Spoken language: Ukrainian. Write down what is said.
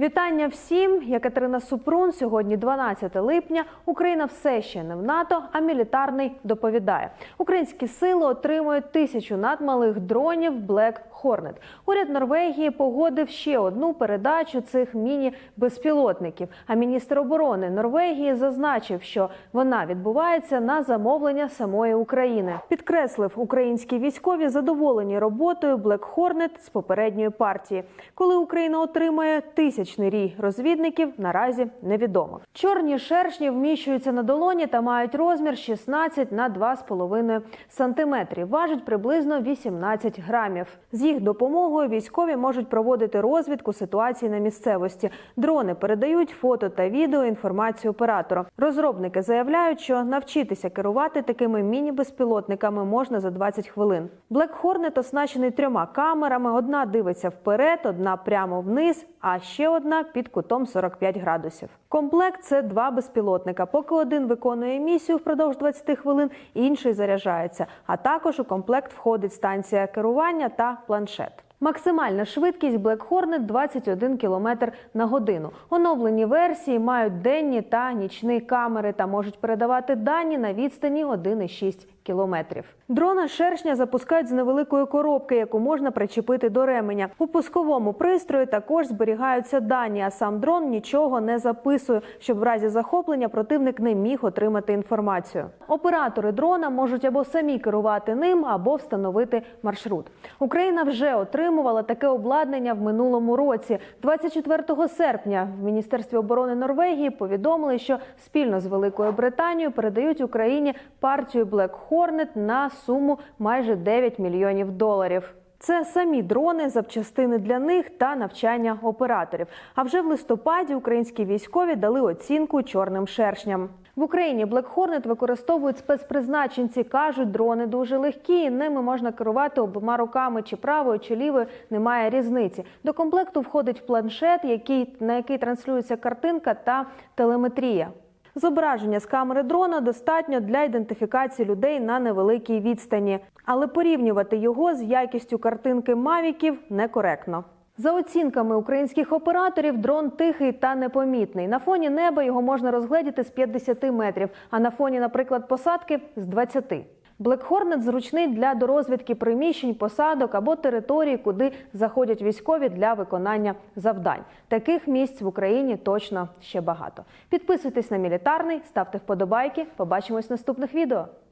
Вітання всім! Я Катерина Супрун. Сьогодні 12 липня. Україна все ще не в НАТО, а мілітарний доповідає. Українські сили отримують тисячу надмалих дронів Black Hornet. Уряд Норвегії погодив ще одну передачу цих міні-безпілотників. А міністр оборони Норвегії зазначив, що вона відбувається на замовлення самої України. Підкреслив, українські військові задоволені роботою Black Hornet з попередньої партії. Коли Україна отримає тисячний рій розвідників, наразі невідомо. Чорні шершні вміщуються на долоні та мають розмір 16 на 2,5 сантиметрів. Важить приблизно 18 грамів. З їх допомогою військові можуть проводити розвідку ситуації на місцевості. Дрони передають фото та відео інформацію оператору. Розробники заявляють, що навчитися керувати такими міні-безпілотниками можна за 20 хвилин. Black Hornet оснащений трьома камерами: одна дивиться вперед, одна прямо вниз, а ще одна під кутом 45 градусів. Комплект це два безпілотника. Поки один виконує місію впродовж 20 хвилин, інший заряджається. А також у комплект входить станція керування та планшет. Максимальна швидкість Black Hornet 21 км на годину. Оновлені версії мають денні та нічні камери та можуть передавати дані на відстані 1,6 кілометрів. Дрона шершня запускають з невеликої коробки, яку можна причепити до ременя. У пусковому пристрої також зберігаються дані, а сам дрон нічого не записує, щоб в разі захоплення противник не міг отримати інформацію. Оператори дрона можуть або самі керувати ним, або встановити маршрут. Україна вже отримувала таке обладнання в минулому році. 24 серпня в Міністерстві оборони Норвегії повідомили, що спільно з Великою Британією передають Україні партію Black Hornet на суму майже 9 мільйонів доларів. Це самі дрони, запчастини для них та навчання операторів. А вже в листопаді українські військові дали оцінку чорним шершням. В Україні Black Hornet використовують спецпризначенці. кажуть, дрони дуже легкі. Ними можна керувати обома руками, чи правою, чи лівою. Немає різниці. До комплекту входить планшет, який на який транслюється картинка та телеметрія. Зображення з камери дрона достатньо для ідентифікації людей на невеликій відстані, але порівнювати його з якістю картинки мавіків некоректно. За оцінками українських операторів, дрон тихий та непомітний. На фоні неба його можна розгледіти з 50 метрів, а на фоні, наприклад, посадки з 20. Black Hornet зручний для дорозвідки приміщень, посадок або територій, куди заходять військові для виконання завдань. Таких місць в Україні точно ще багато. Підписуйтесь на мілітарний, ставте вподобайки. Побачимось в наступних відео.